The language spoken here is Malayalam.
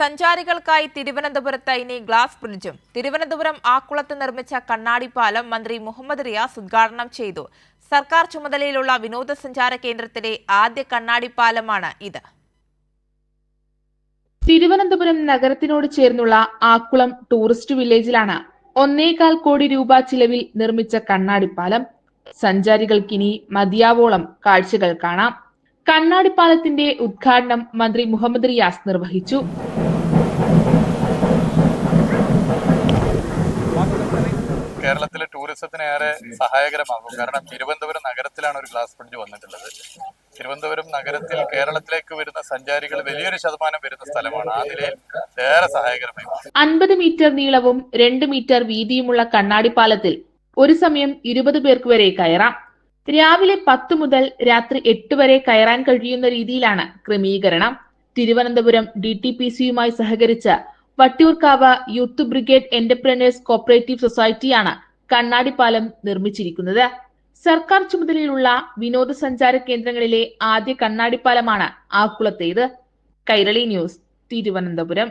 സഞ്ചാരികൾക്കായി തിരുവനന്തപുരത്ത് ഇനി ഗ്ലാസ് ബ്രിഡ്ജും. തിരുവനന്തപുരം ആക്കുളത്ത് നിർമ്മിച്ച കണ്ണാടി പാലം മന്ത്രി മുഹമ്മദ് റിയാസ് ഉദ്ഘാടനം ചെയ്തു. സർക്കാർ ചുമതലയിലുള്ള വിനോദസഞ്ചാര കേന്ദ്രത്തിലെ ആദ്യ കണ്ണാടി പാലമാണ് ഇത്. തിരുവനന്തപുരം നഗരത്തിനോട് ചേർന്നുള്ള ആക്കുളം ടൂറിസ്റ്റ് വില്ലേജിലാണ് ഒന്നേകാൽ കോടി രൂപ ചിലവിൽ നിർമ്മിച്ച കണ്ണാടിപ്പാലം. സഞ്ചാരികൾക്കിനി മതിയാവോളം കാഴ്ചകൾ കാണാം. കണ്ണാടിപ്പാലത്തിന്റെ ഉദ്ഘാടനം മന്ത്രി മുഹമ്മദ് റിയാസ് നിർവഹിച്ചു. കേരളത്തിലെ ടൂറിസത്തിന് ഏറെ സഹായകരമാകും. കാരണം തിരുവനന്തപുരം നഗരത്തിലാണ് ഒരു ഗ്ലാസ് ബ്രിഡ്ജ് വന്നിട്ടുള്ളത്. തിരുവനന്തപുരം നഗരത്തിൽ കേരളത്തിലേക്ക് വരുന്ന സഞ്ചാരികൾ വലിയൊരു ശതമാനം വരുന്ന സ്ഥലമാണ്. ആ നിലയിൽ ഏറെ സഹായകരമായി. അൻപത് മീറ്റർ നീളവും രണ്ട് മീറ്റർ വീതിയുമുള്ള കണ്ണാടി പാലത്തിൽ ഒരു സമയം ഇരുപത് പേർക്ക് വരെ കയറാം. രാവിലെ പത്ത് മുതൽ രാത്രി എട്ട് വരെ കയറാൻ കഴിയുന്ന രീതിയിലാണ് ക്രമീകരണം. തിരുവനന്തപുരം ഡി ടി പി സിയുമായി സഹകരിച്ച് Vattiyoorkavu youth brigade entrepreneurs cooperative സൊസൈറ്റിയാണ് കണ്ണാടിപ്പാലം നിർമ്മിച്ചിരിക്കുന്നത്. സർക്കാർ ചുമതലയിലുള്ള വിനോദസഞ്ചാര കേന്ദ്രങ്ങളിലെ ആദ്യ കണ്ണാടിപ്പാലമാണ് ആക്കുളത്തേത്. കൈരളി ന്യൂസ് തിരുവനന്തപുരം.